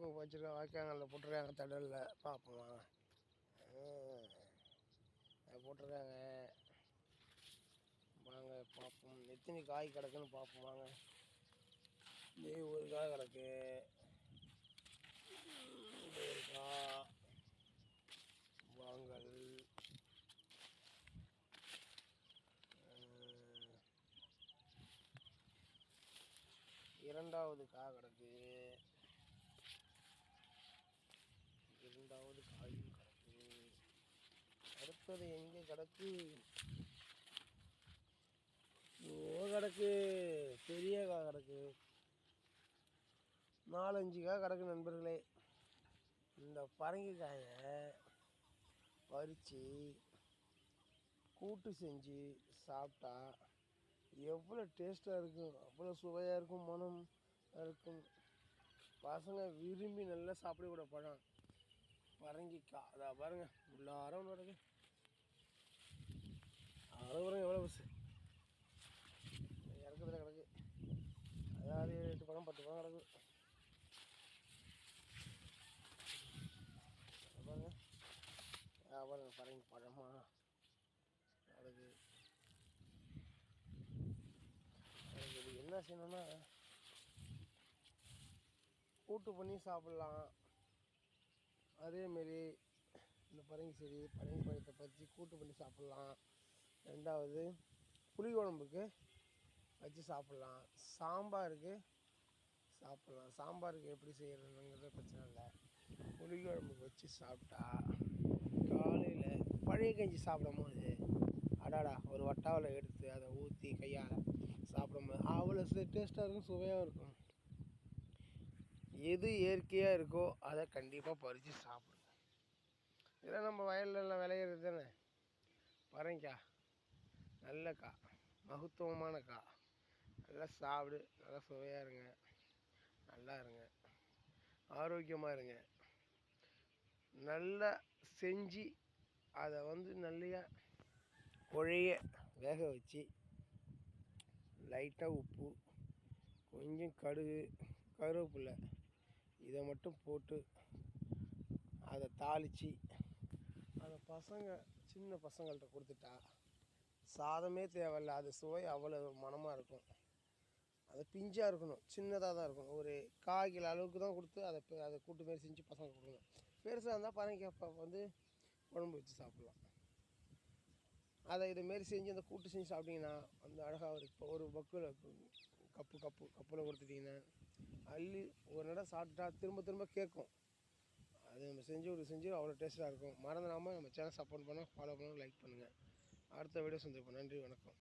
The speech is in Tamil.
பக்கம் வச்சுருக்கோம் வாய்க்காங்கல்ல போட்டிருக்காங்க தடலில். பார்ப்போம் போட்டிருக்காங்க. வாங்க பார்ப்போம் எத்தனை காய் கிடக்குன்னு பார்ப்போம் வாங்க. இதே ஒரு காய் கிடக்கு. இது ஒரு காய். வாங்கல். இரண்டாவது காய் கிடக்கு. இரண்டாவது காயும் கிடக்கு. அடுத்தது எங்கே கிடக்கு? கிடக்கு. பெரிய கா கிடக்கு. நாலஞ்சு காய் கிடக்கு நண்பர்களே. இந்த பரங்கிக்காயை பறித்து கூட்டு செஞ்சு சாப்பிட்டா எவ்வளோ டேஸ்ட்டாக இருக்கும் அவ்வளோ சுவையாக இருக்கும் மனம் இருக்கும். பசங்க விரும்பி நல்லா சாப்பிடக்கூட பழம். பரங்கிக்காய் அதான் பாருங்க உள்ளார ஒன்று கிடக்கு. அறுபது எவ்வளோ பஸ். இறக்குறதுல கிடக்கு. அதாவது எட்டு பழம் பத்து பழம் கிடக்கு. பாருங்கள் பாருங்க. பாருங்க பரங்கி பழமா. கிடக்கு. அதுக்கு என்ன செய்யணும்னா கூட்டு பண்ணி சாப்பிட்லாம். அதேமாரி இந்த பரங்கி செடி பரங்கி பழத்தை பறித்து கூட்டு பண்ணி சாப்பிட்லாம். ரெண்டாவது புளி குழம்புக்கு வச்சு சாப்பிட்லாம். சாம்பாருக்கு சாப்பிட்லாம். சாம்பாருக்கு எப்படி செய்கிறதுங்கிறது பிரச்சனை இல்லை. புளி குழம்புக்கு வச்சு சாப்பிட்டா காலையில் பழைய கஞ்சி சாப்பிடும்போது அடாடா ஒரு வட்டாவில் எடுத்து அதை ஊற்றி கையால் சாப்பிடும்போது அவ்வளோ டேஸ்ட்டாக இருக்கும் சுவையாக இருக்கும். எது இயற்கையாக இருக்கோ அதை கண்டிப்பாக பறித்து சாப்பிடுங்க. இதெல்லாம் நம்ம வயல்லலாம் விளையிறது தானே? பரங்கிக்காய் நல்ல கா மகத்துவமான கா. நல்லா சாப்பிடு நல்லா சுவையாக இருங்க. நல்லா இருங்க. ஆரோக்கியமாக இருங்க. நல்லா செஞ்சு அதை வந்து நல்லையா குழைய வேக வச்சு லைட்டாக உப்பு கொஞ்சம் கடுகு கருவேப்பில்லை இதை மட்டும் போட்டு அதை தாளித்து அதை பசங்க சின்ன பசங்கள்கிட்ட கொடுத்துட்டா சாதமே தேவையில்ல. அது சுவை அவ்வளோ மனமாக இருக்கும். அது பிஞ்சாக இருக்கணும். சின்னதாக தான் இருக்கணும் ஒரு கால் கிலோ அளவுக்கு தான் கொடுத்து அதை அதை கூட்டு மாரி செஞ்சு பசங்க கொடுக்கணும். பெருசாக இருந்தால் பரங்கிக்காய் வந்து குழம்பு வச்சு சாப்பிட்லாம். அதை இதுமாரி செஞ்சு அந்த கூட்டு செஞ்சு சாப்பிட்டிங்கன்னா அந்த அழகாக ஒரு இப்போ ஒரு பக்கில் கப்பு கப்பு கப்பில் கொடுத்துட்டிங்கன்னா அள்ளி ஒரு நடம் சாப்பிட்டா திரும்ப திரும்ப கேட்கும். அது நம்ம செஞ்சு ஒரு செஞ்சு அவ்வளோ டேஸ்ட்டாக இருக்கும். மறந்துடாமல் நம்ம சேனல் சப்போர்ட் பண்ண ஃபாலோ பண்ணுங்கள் லைக் பண்ணுங்கள் அடுத்த வீடியோ சந்திப்போம். நன்றி வணக்கம்.